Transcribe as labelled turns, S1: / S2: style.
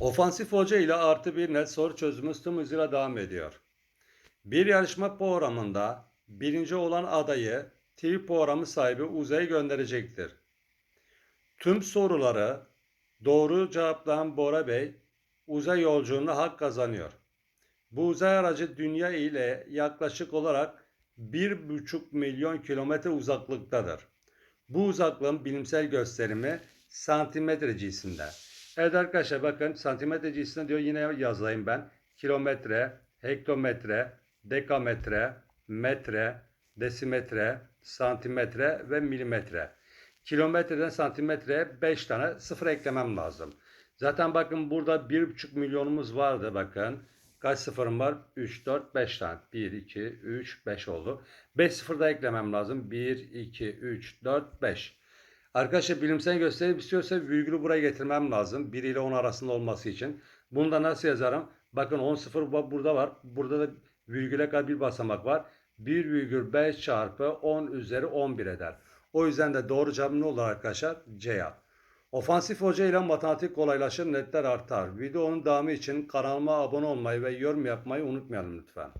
S1: Ofansif Hoca ile artı bir net soru çözümümüz tüm hızıyla devam ediyor. Bir yarışma programında birinci olan adayı TV programı sahibi uzaya gönderecektir. Tüm soruları doğru cevaplayan Bora Bey uzay yolculuğuna hak kazanıyor. Bu uzay aracı dünya ile yaklaşık olarak 1,5 milyon kilometre uzaklıktadır. Bu uzaklığın bilimsel gösterimi santimetre cinsinde. Evet arkadaşlar bakın santimetre cinsinde diyor yine yazayım ben. Kilometre, hektometre, dekametre, metre, desimetre, santimetre ve milimetre. Kilometreden santimetreye 5 tane sıfır eklemem lazım. Zaten bakın burada 1,5 milyonumuz vardı bakın. Kaç sıfırım var? 3, 4, 5 tane. 1, 2, 3, 5 oldu. 5 sıfır da eklemem lazım. 1, 2, 3, 4, 5. Arkadaşlar bilimsel gösterim istiyorsa virgülü buraya getirmem lazım. 1 ile 10 arasında olması için. Bunu da nasıl yazarım? Bakın 10 sıfır bu- burada var. Burada da virgüle kadar bir basamak var. 1,5 çarpı 10 üzeri 11 eder. O yüzden de doğru cevap ne olur arkadaşlar? Cevap. Ofansif hoca ile matematik kolaylaşır, netler artar. Videonun devamı için kanalıma abone olmayı ve yorum yapmayı unutmayalım lütfen.